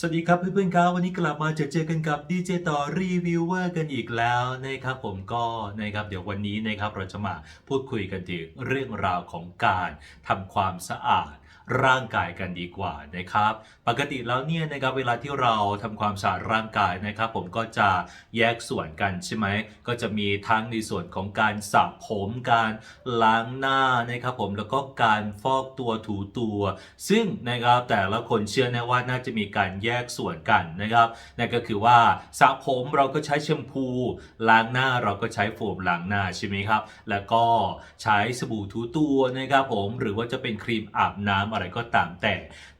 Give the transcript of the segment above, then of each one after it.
สวัสดีครับเพื่อนๆครับวันนี้กลับมาเจอเจอกันกับดีเจต่อรีวิวเวอร์กันอีกแล้วนะครับผมก็นะครับเดี๋ยววันนี้นะครับเราจะมาพูดคุยกันถึงเรื่องราวของการทำความสะอาด ร่างกายกันดีกว่านะครับ ปกติแล้วเนี่ยนะครับเวลาที่เราทำความสะอาดร่างกายนะครับ ผมก็จะแยกส่วนกันใช่ไหมก็จะมีทั้งในส่วนของการสระผมการล้างหน้านะครับ ผมแล้วก็การฟอกตัวถูตัว ซึ่งนะครับแต่ละคนเชื่อแน่ว่าน่าจะมีการแยกส่วนกันนะครับนั่นก็คือว่าสระผมเราก็ใช้แชมพู ล้างหน้าเราก็ใช้โฟมล้างหน้าใช่ไหมครับ แล้วก็ใช้สบู่ถูตัวนะครับผมหรือว่าจะเป็นครีมอาบน้ำอะไรก็ตามแต่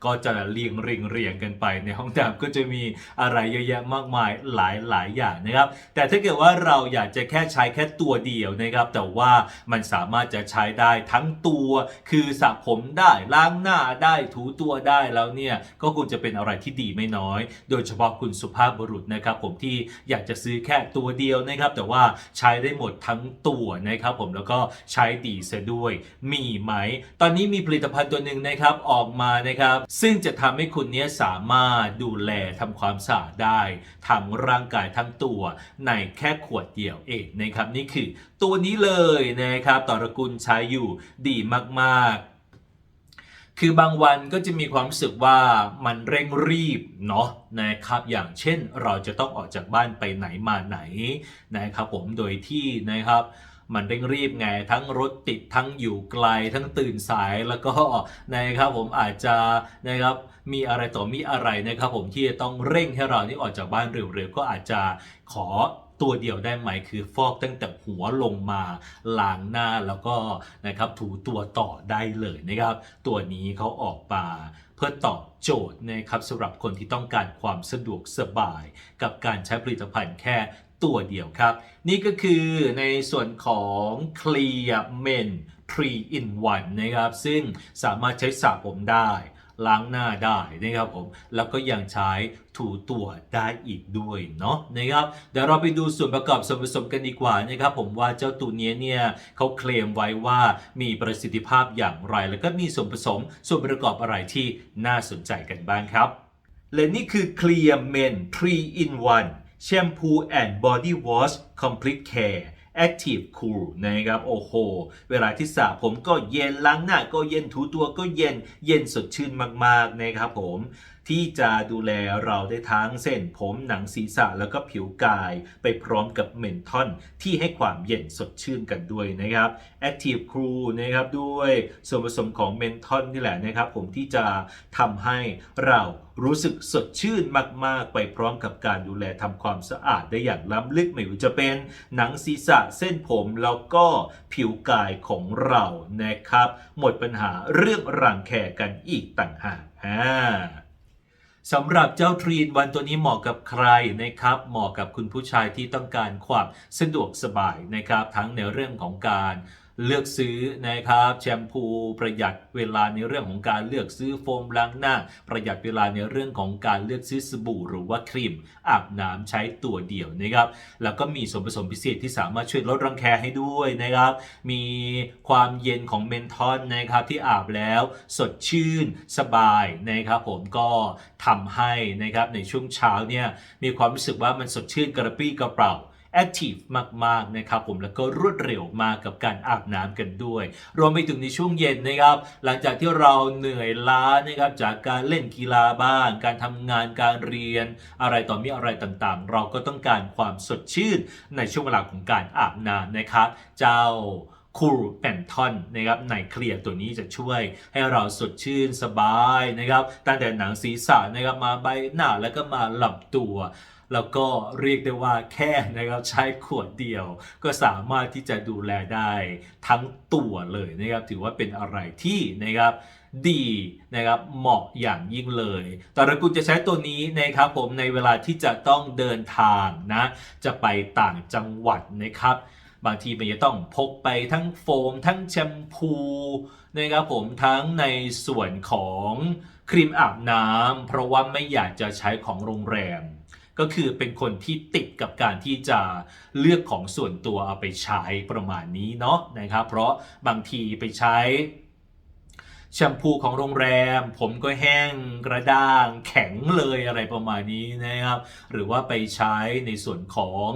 ก็จะเรียงเรียงเรียงกันไป ในห้องน้ำก็จะมีอะไรเยอะแยะมากมายหลายหลายอย่างนะครับ แต่ถ้าเกิดว่าเราอยากจะแค่ใช้แค่ตัวเดียวนะครับ แต่ว่ามันสามารถจะใช้ได้ทั้งตัวคือสระผมได้ล้างหน้าได้ถูตัวได้แล้วเนี่ยก็คงจะเป็นอะไรที่ดีไม่น้อย โดยเฉพาะคุณสุภาพบุรุษนะครับผมที่อยากจะซื้อแค่ตัวเดียวนะครับ แต่ว่าใช้ได้หมดทั้งตัวนะครับผมแล้วก็ใช้ดีซะด้วยมีไหม ตอนนี้มีผลิตภัณฑ์ตัวหนึ่งนะครับออกมานะครับ ซึ่งจะทำให้คุณเนี้ยสามารถดูแลทำความสะอาดได้ทั้งร่างกายทั้งตัว ในแค่ขวดเดียวเองนะครับนี่คือตัวนี้เลยนะครับต่อระกุลใช้อยู่ดีมากๆคือบางวันก็จะมีความรู้สึกว่ามันเร่งรีบเนาะนะครับอย่างเช่นเราจะต้องออกจากบ้านไปไหนมาไหนนะครับผมโดยที่นะครับ มันเร่งรีบไงทั้งรถติดทั้งอยู่ไกลทั้งตื่นสายแล้วก็นะครับผมอาจจะนะครับมีอะไรต่อมีอะไรนะครับผมที่จะต้องเร่งให้เรานี่ออกจากบ้านเร็วๆก็อาจจะขอตัวเดียวได้ไหมคือฟอกตั้งแต่หัวลงมาล้างหน้าแล้วก็นะครับถูตัวต่อได้เลยนะครับ ตัวนี้เขาออกมาเพื่อตอบโจทย์นะครับสำหรับคนที่ต้องการความสะดวกสบาย กับการใช้ผลิตภัณฑ์แค่ ตัวเดียวครับ นี่ก็คือในส่วนของ Clear Men 3 in 1นะครับ ซึ่งสามารถใช้สระผมได้ล้างหน้าได้นะครับผม แล้วก็ยังใช้ถูตัวได้อีกด้วยเนาะนะครับเดี๋ยวเราไปดูส่วนประกอบส่วนผสมกันดีกว่านะครับผมว่าเจ้าตัวนี้เนี่ยเขาเคลมไว้ว่ามีประสิทธิภาพอย่างไร แล้วก็มีส่วนผสมส่วนประกอบอะไรที่น่าสนใจกันบ้างครับ และนี่คือ Clear Men 3 in 1 แชมพู and Body Wash Complete Care Active Cool นะครับ โอ้โห เวลาที่สระผมก็เย็นล้างหน้าก็เย็นถูตัวก็เย็นเย็นสดชื่นมาก ๆ นะครับผม ที่จะดูแลเราได้ทั้งเส้นผมหนังศีรษะแล้วก็ผิวกาย ไปพร้อมกับเมนทอนที่ให้ความเย็นสดชื่นกันด้วยนะครับ Active Cool นะครับด้วยส่วนผสมของเมนทอนนี่แหละนะครับ ผมที่จะทำให้เรารู้สึกสดชื่นมาก ๆ ไปพร้อมกับการดูแลทำความสะอาดได้อย่างล้ำลึกไม่ว่าจะเป็นหนังศีรษะเส้นผมแล้วก็ผิวกายของเรานะครับ หมดปัญหาเรื่องรังแคกันอีกต่างหากอ่า สำหรับเจ้าทรีนวันตัวนี้เหมาะกับใครนะครับ เหมาะกับคุณผู้ชายที่ต้องการความสะดวกสบายนะครับ ทั้งในเรื่องของการ เลือกซื้อนะครับแชมพูประหยัดเวลาในเรื่องของการเลือกซื้อโฟมล้างหน้า ประหยัดเวลาในเรื่องของการเลือกซื้อสบู่หรือว่าครีมอาบน้ำใช้ตัวเดียวนะครับแล้วก็มีส่วนผสมพิเศษที่สามารถช่วยลดรังแคให้ด้วยนะครับ มีความเย็นของเมนทอนนะครับที่อาบแล้วสดชื่นสบายนะครับผมก็ทำให้นะครับในช่วงเช้าเนี่ยมีความรู้สึกว่ามันสดชื่นกระปรี้กระเปร่า แอคทีฟมากๆนะครับผมแล้วก็รวดเร็วมากกับการอาบน้ำกันด้วย รวมไปถึงในช่วงเย็นนะครับ หลังจากที่เราเหนื่อยล้านะครับจากการเล่นกีฬาบ้าง การทำงานการเรียน อะไรต่อมีอะไรต่างๆ เราก็ต้องการความสดชื่นในช่วงเวลาของการอาบน้ำนะครับ เจ้าคูลแอนทอนนะครับในเคลียร์ตัวนี้จะช่วยให้เราสดชื่นสบายนะครับตั้งแต่หนังศีรษะนะครับมาใบหน้าแล้วก็มาลำตัว แล้วก็เรียกได้ว่าแค่นะครับใช้ขวดเดียว ก็สามารถที่จะดูแลได้ทั้งตัวเลยนะครับ ถือว่าเป็นอะไรที่นะครับดีนะครับเหมาะอย่างยิ่งเลยตระกูลจะใช้ตัวนี้นะครับผมในเวลาที่จะต้องเดินทางนะจะไปต่างจังหวัดนะครับ บางทีมันจะต้องพกไปทั้งโฟม ทั้งแชมพูนะครับผมทั้งในส่วนของครีมอาบน้ำเพราะว่าไม่อยากจะใช้ของโรงแรม ก็คือเป็นคนที่ติดกับการที่จะเลือกของส่วนตัวเอาไปใช้ประมาณนี้เนาะนะครับ เพราะบางทีไปใช้แชมพูของโรงแรม ผมก็แห้งกระด้างแข็งเลยอะไรประมาณนี้นะครับ หรือว่าไปใช้ในส่วนของ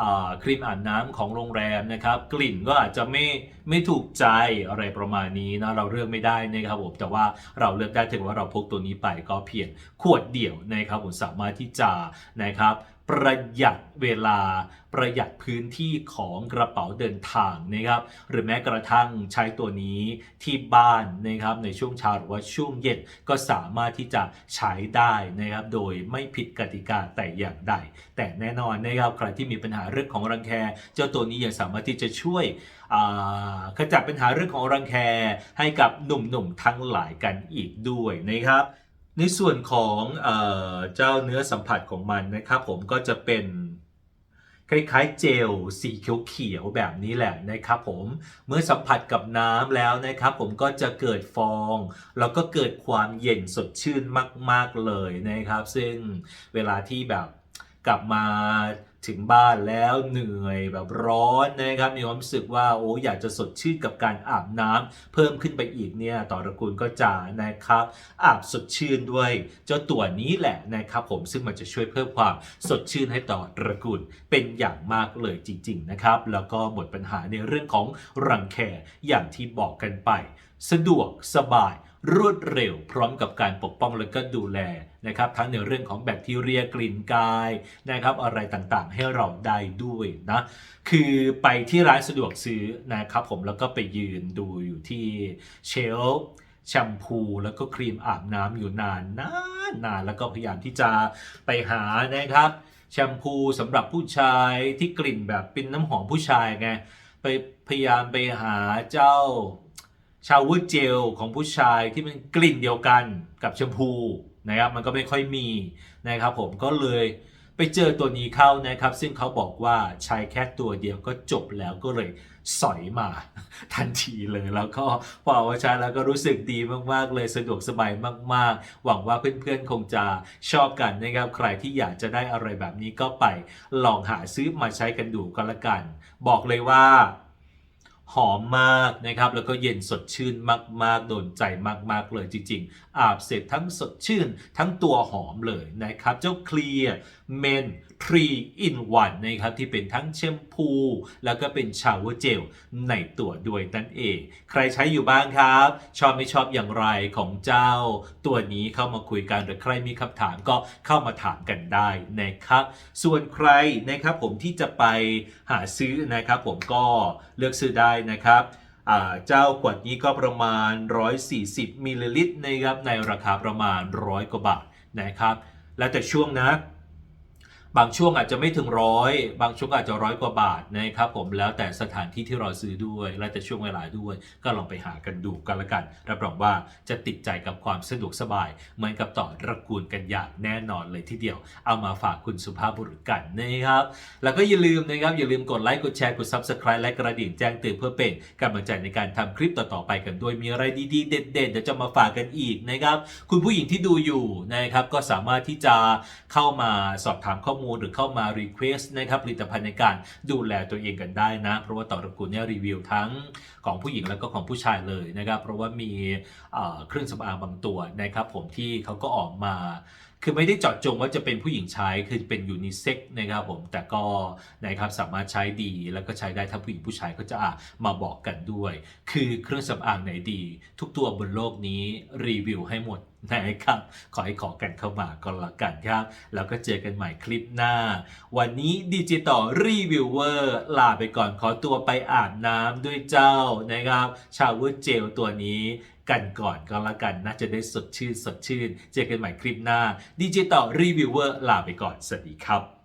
อครีมอาบน้ำของโรงแรมนะครับ กลิ่นก็อาจจะไม่ไม่ถูกใจอะไรประมาณนี้นะเราเลือกไม่ได้นะครับผมแต่ว่าเราเลือกได้ถึงว่าเราพกตัวนี้ไปก็เพียงขวดเดียวนะครับผมสามารถที่จะนะครับประหยัดเวลาประหยัดพื้นที่ของกระเป๋าเดินทางนะครับ หรือแม้กระทั่งใช้ตัวนี้ที่บ้านนะครับในช่วงเช้าหรือว่าช่วงเย็นก็สามารถที่จะใช้ได้นะครับ โดยไม่ผิดกติกาแต่อย่างใด แต่แน่นอนนะครับใครที่มีปัญหาเรื่องของรังแคเจ้าตัวนี้ยังสามารถที่จะช่วยอ่าขจัดปัญหาเรื่องของรังแคให้กับหนุ่มๆทั้งหลายกันอีกด้วยนะครับ ในส่วนของเอเจ้าเนื้อสัมผัสของมันนะครับ ผมก็จะเป็นคล้ายๆเจลสีเขียวๆแบบนี้แหละนะครับผมเมื่อสัมผัสกับน้ำแล้วนะครับ ผมก็จะเกิดฟองแล้วก็เกิดความเย็นสดชื่นมาก ๆเลยนะครับ ซึ่งเวลาที่แบบกลับมา ถึงบ้านแล้วเหนื่อยแบบร้อนนะครับมีความรู้สึกว่าโอ้อยากจะสดชื่นกับการอาบน้ำเพิ่มขึ้นไปอีกเนี่ยต่อตระกูลก็จะนะครับอาบสดชื่นด้วย เจ้าตัวนี้แหละนะครับผมซึ่งมันจะช่วยเพิ่มความสดชื่นให้ต่อตระกูลเป็นอย่างมากเลยจริง ๆนะครับ แล้วก็หมดปัญหาในเรื่องของรังแคอย่างที่บอกกันไป สะดวกสบาย รวดเร็ว พร้อมกับการปกป้องและก็ดูแลนะครับ ทั้งในเรื่องของแบคทีเรียกลิ่นกายนะครับ อะไรต่างๆ ให้เราได้ด้วยนะ คือไปที่ร้านสะดวกซื้อนะครับผมแล้วก็ไปยืนดูอยู่ที่เชลฟ์แชมพูแล้วก็ครีมอาบน้ำอยู่นานนานนานแล้วก็พยายามที่จะไปหานะครับ แชมพูสำหรับผู้ชายที่กลิ่นแบบเป็นน้ำหอมผู้ชายไงไปพยายามไปหาเจ้า ชาวเวอร์เจลของผู้ชายที่มันกลิ่นเดียวกันกับแชมพูนะครับมันก็ไม่ค่อยมีนะครับผมก็เลยไปเจอตัวนี้เข้านะครับ ซึ่งเขาบอกว่าใช้แค่ตัวเดียวก็จบแล้วก็เลยสอยมาทันทีเลยแล้วก็พอเอามาใช้แล้วก็รู้สึกดีมากๆ เลยสะดวกสบายมาก ๆ หวังว่าเพื่อนๆคงจะชอบกันนะครับ ใครที่อยากจะได้อะไรแบบนี้ก็ไปลองหาซื้อมาใช้กันดูก็แล้วกัน บอกเลยว่า หอมมากนะครับ แล้วก็เย็นสดชื่นมาก ๆ โดนใจมาก ๆ เลยจริง ๆ อาบเสร็จทั้งสดชื่นทั้งตัวหอมเลยนะครับ เจ้าเคลียร์เมน 3 in 1นะครับที่เป็นทั้งแชมพู แล้วก็เป็นชาวเวอร์เจลในตัวด้วยนั่นเอง ใครใช้อยู่บ้างครับ ชอบไม่ชอบอย่างไรของเจ้า ตัวนี้เข้ามาคุยกันหรือใครมีคำถามก็เข้ามาถามกันได้นะครับ ส่วนใครนะครับผมที่จะไปหาซื้อนะครับ ผมก็เลือกซื้อได้นะครับเจ้าขวดนี้ก็ประมาณ 140มิลลิลิตรนะครับในราคาประมาณ 100 กว่าบาทนะครับ แล้วแต่ช่วงนะ บางช่วงอาจจะไม่ถึงร้อยบางช่วงอาจจะร้อยกว่าบาทนะครับผมแล้วแต่สถานที่ที่เราซื้อด้วย แล้วแต่ช่วงเวลาด้วย ก็ลองไปหากันดูกันละกัน รับรองว่าจะติดใจกับความสะดวกสบาย เหมือนกับต่อตระกูลกันอย่างแน่นอนเลยทีเดียว เอามาฝากคุณสุภาพบุรุษกันนะครับ แล้วก็อย่าลืมนะครับอย่าลืมกดไลค์กดแชร์กด Subscribe และกระดิ่งแจ้งเตือนเพื่อเป็นกำลังใจในการทำคลิปต่อๆไปกันด้วยมีอะไรดีๆ เด็ดๆเดี๋ยวจะมาฝากกันอีกนะครับ คุณผู้หญิงที่ดูอยู่นะครับก็สามารถที่จะเข้ามาสอบถามข้อมูลหรือเข้ามา Request นะครับผลิตภัณฑ์ในการดูแลตัวเองกันได้นะ เพราะว่าต่อตระกูลเนี่ยรีวิวทั้งของผู้หญิงแล้วก็ของผู้ชายเลยนะครับ เพราะว่ามีเครื่องสำอางบางตัวนะครับ ผมที่เขาก็ออกมาคือไม่ได้เจาะจงว่าจะเป็นผู้หญิงใช้ คือเป็นยูนิเซ็กนะครับผม แต่ก็นะครับสามารถใช้ดี แล้วก็ใช้ได้ทั้งผู้หญิงผู้ชายก็จะมาบอกกันด้วย คือเครื่องสำอางไหนดี ทุกตัวบนโลกนี้รีวิวให้หมด นะครับ ขอให้ขอกันเข้ามาก็แล้วกันครับ แล้วก็เจอกันใหม่คลิปหน้า วันนี้ดิจิตอลรีวิวเวอร์ลาไปก่อนขอตัวไปอาบน้ำด้วยเจ้านะครับ ชาวเวอร์เจลตัวนี้กันก่อนก็แล้วกันน่าจะได้สดชื่นสดชื่น เจอกันใหม่คลิปหน้าดิจิตอลรีวิวเวอร์ลาไปก่อน สวัสดีครับ